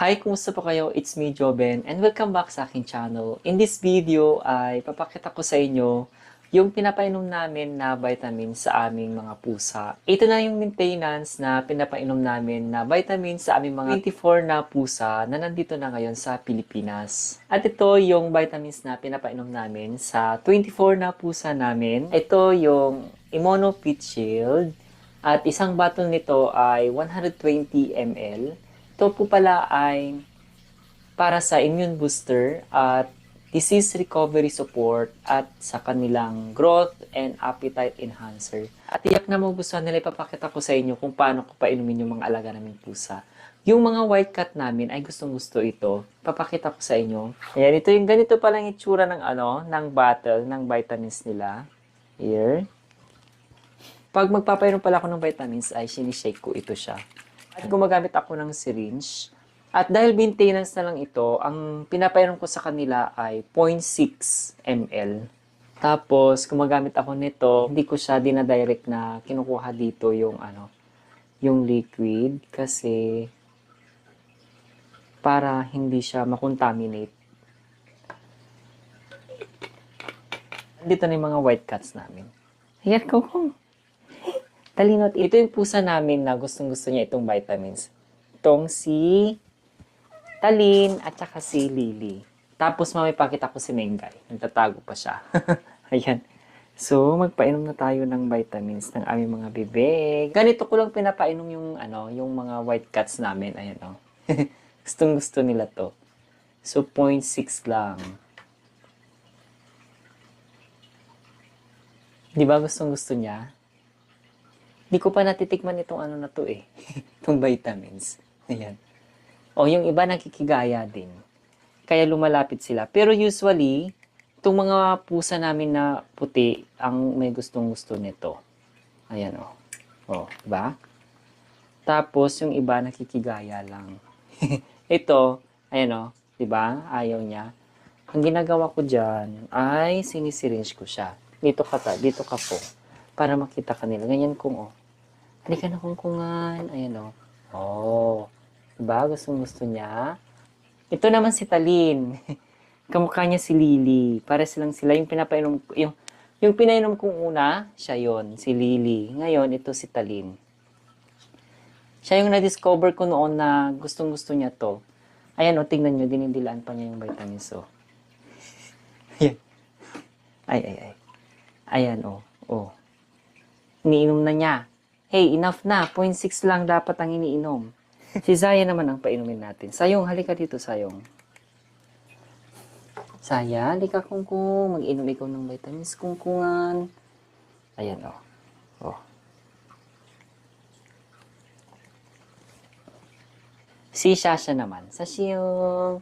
Hi, kumusta po kayo? It's me, Joben, and welcome back sa aking channel. In this video ay papakita ko sa inyo yung pinapainom namin na vitamin sa aming mga pusa. Ito na yung maintenance na pinapainom namin na vitamin sa aming mga 24 na pusa na nandito na ngayon sa Pilipinas. At ito yung vitamins na pinapainom namin sa 24 na pusa namin. Ito yung Immuno Fit Shield at isang bottle nito ay 120 ml. Ito po pala ay para sa immune booster at disease recovery support at sa kanilang growth and appetite enhancer. At tiyak na magustuhan nila ipapakita ko sa inyo kung paano ko painumin yung mga alaga naming pusa. Yung mga white cat namin ay gustong gusto ito. Papakita ko sa inyo. Ayan, ito yung ganito palang itsura ng ano, ng bottle, ng vitamins nila. Here. Pag magpapainom pala ako ng vitamins, ay sinishake ko ito siya. At gumagamit ako ng syringe. At dahil maintenance na lang ito, ang pinapainom ko sa kanila ay 0.6 ml. Tapos, gumagamit ako nito, hindi ko siya dinadirect na kinukuha dito yung ano, yung liquid kasi para hindi siya makontaminate. Dito na yung mga white cats namin. Ayan ko kung. Talinot. Ito yung pusa namin na gustong gusto niya itong vitamins. Itong si Talin at saka si Lily. Tapos mamay pakita ko si Mengay. Nagtatago pa siya. Ayan. So, magpainom na tayo ng vitamins ng aming mga bibig. Ganito ko lang pinapainom yung ano, yung mga white cats namin. Ayan oh. Gustong gusto nila to. So, 0.6 lang. Di ba gustong gusto niya? Hindi ko pa natitikman itong ano na to eh. itong vitamins. Ayan. O yung iba nakikigaya din. Kaya lumalapit sila. Pero usually, itong mga pusa namin na puti ang may gustong gusto nito. Ayan o. O, ba? Tapos yung iba nakikigaya lang. Ito, ayan o, 'di ba? Ayaw niya. Ang ginagawa ko diyan ay sinisiringe ko siya. Dito ka ta, dito ka po. Para makita kanila. Ganyan kung oh. Halika na kungkungan. Ayan o. Oh. Diba? Gustong gusto niya. Ito naman si Talin. Kamukha niya si Lily. Para silang sila. Yung pinapainom, yung, yung pinainom kong una, siya yon si Lily. Ngayon, ito si Talin. Siya yung na-discover ko noon na gustong gusto niya to. Ayan o, tingnan nyo, dinindilaan pa niya yung vitamins o. Ayan. Ay, ay, ay. Ayan o, o. Iniinom na niya. Hey, enough na. 0.6 lang dapat ang iniinom. Si Zaya naman ang painumin natin. Sayong, halika dito, Sayong. Saya, halika kungkung. Mag-inom ikaw ng vitamins kungkungan. Ayan o. Oh. Si Shasha naman. Sashiyong.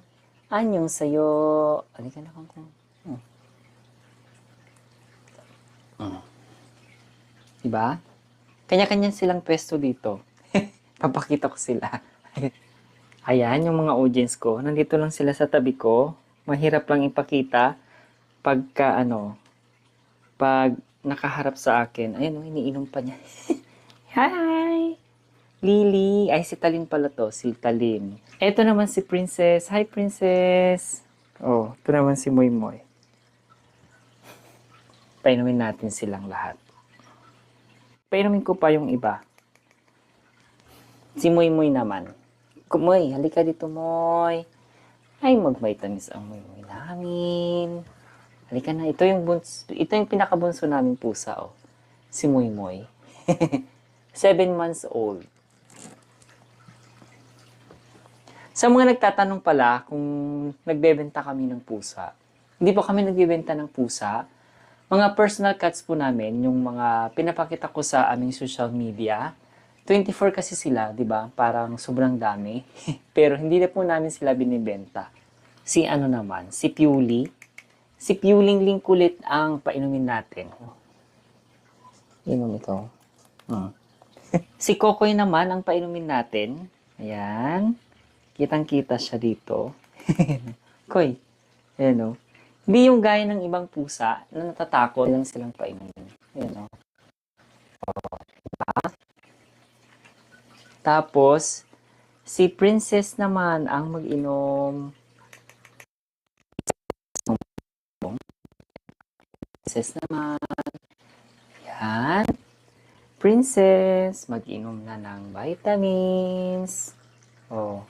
Anyong sayo. Halika na kungkung. Hmm. Hmm. Diba? Kanya-kanya silang pwesto dito. Papakita ko sila. Ayan, yung mga audience ko. Nandito lang sila sa tabi ko. Mahirap lang ipakita pagka ano, pag nakaharap sa akin. Ayan, oh, iniinom pa niya. Hi! Lily. Ay, si Talin pala to. Si Talin. Ito naman si Princess. Hi, Princess. Oh, ito naman si Moy Moy. Painumin natin silang lahat. Painumin ko pa yung iba. Si Moy Moy naman. Kumoy, halika dito, Moy. Ay, mag-vitamins ang Moy Moy namin. Halika na. Ito yung, buns, ito yung pinakabunso namin pusa, oh. Si Moy Moy. Seven months old. Sa mga nagtatanong pala kung nagbebenta kami ng pusa, hindi po kami nagbebenta ng pusa. Mga personal cats po namin, yung mga pinapakita ko sa aming social media. 24 kasi sila, di ba? Parang sobrang dami. Pero hindi na po namin sila binibenta. Si ano naman, si Pewly. Si Pewling Lingkulit ang painumin natin. Inom ito. Hmm. si Kokoy naman ang painumin natin. Ayan. Kitang-kita siya dito. Koy. Ayan o. Hindi yung gaya ng ibang pusa na natatakot lang silang painumin. Ayan o. Tapos, Si Princess naman ang mag-inom. Princess naman. Yan. Princess, mag-inom na ng vitamins. Oh.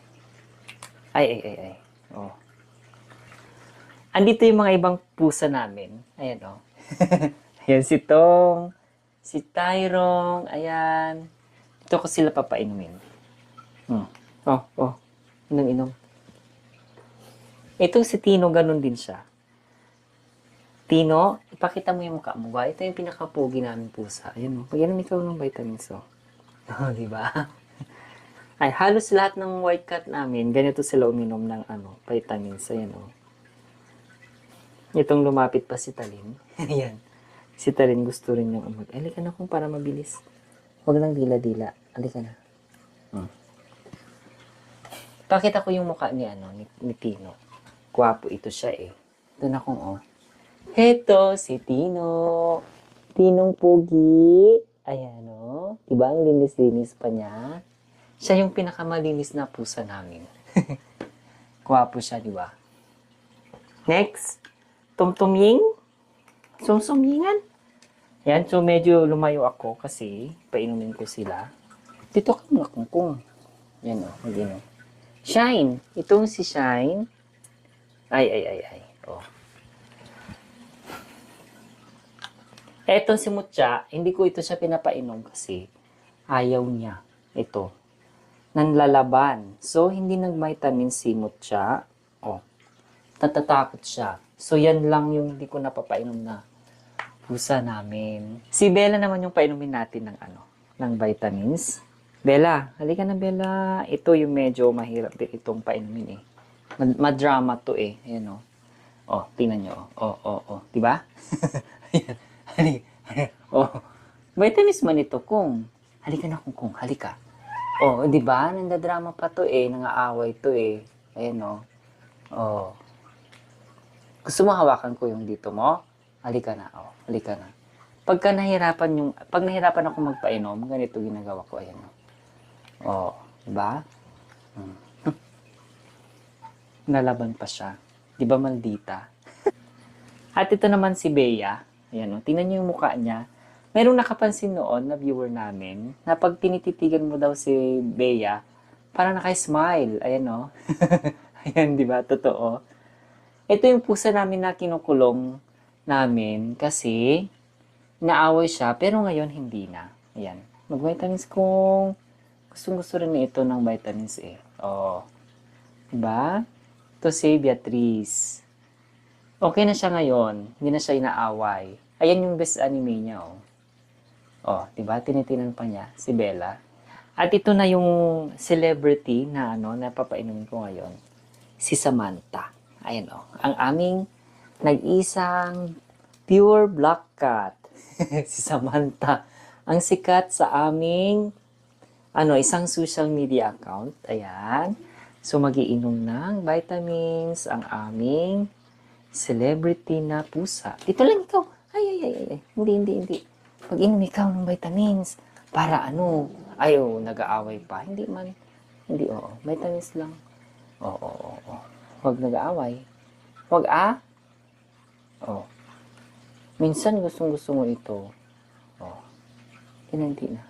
Ay, ay, ay, ay. Oh. Andito yung mga ibang pusa namin. Ayan, oh. ayan, si Tong, si Tyrong, ayan. Dito ko sila papainumin. Hmm. Oh, oh. Inom, inom. Itong si Tino, ganun din siya. Tino, ipakita mo yung mukha mo ba? Ito yung pinakapugi namin pusa. Ayan, oh. Pagyan ikaw ng vitamins, oh. Oh, di ba? Ay, halos lahat ng white cat namin, ganito sila uminom ng ano, vitamins. Ayan, oh. Itong lumapit pa si Talin. Ayan. Si Talin gusto rin yung umag. Alika na kung para mabilis. Huwag lang dila-dila. Alika na. Hmm. Pakita ko yung mukha ni ano, ni, ni Tino. Gwapo ito siya eh. Doon akong oh. Heto, si Tino. Tinong Pogi. Ayan o. Diba ang linis-linis pa niya? Siya yung pinakamalinis na pusa namin. Gwapo siya, di ba? Next, Tumtumying. Sumsumingan. Yan, so medyo lumayo ako kasi painumin ko sila. Dito ka mga kungkong. Yan o, mag-inom. Shine. Itong si Shine. Ay, ay, ay, ay. Oh. Eto si Mutya, hindi ko ito siya pinapainom kasi ayaw niya. Ito. Nanlalaban. So, hindi nag-vitamin si Mutya. Oh. Natatakot siya. So, yan lang yung hindi ko napapainom na pusa namin. Si Bella naman yung painumin natin ng ano, ng vitamins. Bella, halika na Bella. Ito yung medyo mahirap din itong painumin eh. Mad- Madrama to eh. Ayan oh. Oh, tingnan nyo. Oh, oh, oh. Diba? Ayan. Halika. Oh. Vitamins man ito kung. Halika na kung kung. Halika. Oh, di ba? Nandadrama pa to eh. Nangaaway to eh. Ayan oh. Oh. Gusto mo hawakan ko yung dito mo? Halika na. Oh, halika na. Pagka nahirapan yung, pag nahirapan ako magpainom, ganito ginagawa ko. Ayan oh. Oh, di ba? Hmm. Nalaban pa siya. Di ba maldita? At ito naman si Bea. Ayan o, tingnan niyo yung mukha niya. Merong nakapansin noon na viewer namin na pag tinititigan mo daw si Bea, parang naka-smile. Ayan o. Ayan, di ba? Totoo. Ito yung pusa namin na kinukulong namin kasi naaway siya pero ngayon hindi na. Ayan. Mag-vitamins kung gustong gusto rin ito ng vitamins eh. Oh. Diba? To si Beatrice. Okay na siya ngayon. Hindi na siya inaaway. Ayan yung best anime niya, oh. Oh, di ba? Tinitinan pa niya si Bella. At ito na yung celebrity na ano, na papainumin ko ngayon. Si Samantha. Ayan, oh. Ang aming nag-isang pure black cat. si Samantha. Ang sikat sa aming ano, isang social media account. Ayan. So, magiinom ng vitamins ang aming celebrity na pusa. Dito lang ikaw. Ay, ay, ay, ay. Hindi, hindi, hindi. Pag-inom ikaw ng vitamins. Para ano? Ay, oh, nag-aaway pa. Hindi man. Hindi, oo. Vitamins lang. Oo, oo, oo. Huwag nag-aaway. Huwag ah. Oo. Minsan gustong gusto mo ito. Yan, hindi na.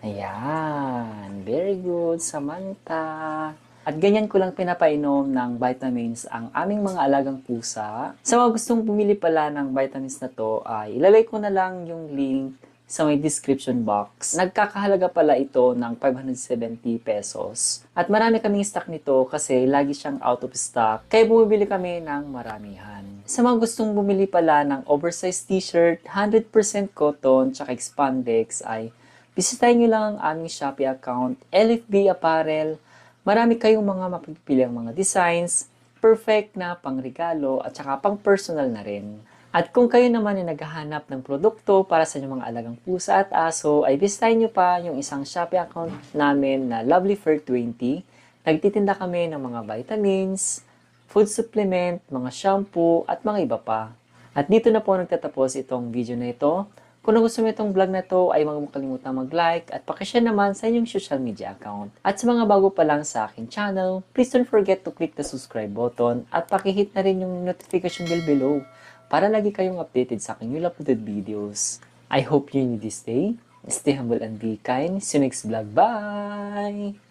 Ayan. Very good, Samantha. At ganyan ko lang pinapainom ng vitamins ang aming mga alagang pusa. Sa mga gustong bumili pala ng vitamins na to, ay ilalay ko na lang yung link sa may description box. Nagkakahalaga pala ito ng 570 pesos. At marami kaming stock nito kasi lagi siyang out of stock. Kaya bumibili kami ng maramihan. Sa mga gustong bumili pala ng oversized t-shirt, 100% cotton, tsaka expandex ay bisitahin nyo lang ang aming Shopee account, LFB Apparel, Marami kayong mga mapipiliang mga designs, perfect na pangregalo at saka pang personal na rin. At kung kayo naman ay naghahanap ng produkto para sa inyong mga alagang pusa at aso, ay bisitahin nyo pa yung isang Shopee account namin na Lovely Fur 20. Nagtitinda kami ng mga vitamins, food supplement, mga shampoo, at mga iba pa. At dito na po nagtatapos itong video na ito. Kung nagustuhan mo itong vlog na to, ay huwag mo kalimutan mag-like at pakishare naman sa inyong social media account. At sa mga bago pa lang sa aking channel, please don't forget to click the subscribe button at pakihit na rin yung notification bell below para lagi kayong updated sa aking new uploaded videos. I hope you enjoy this day. Stay humble and be kind. See you next vlog. Bye!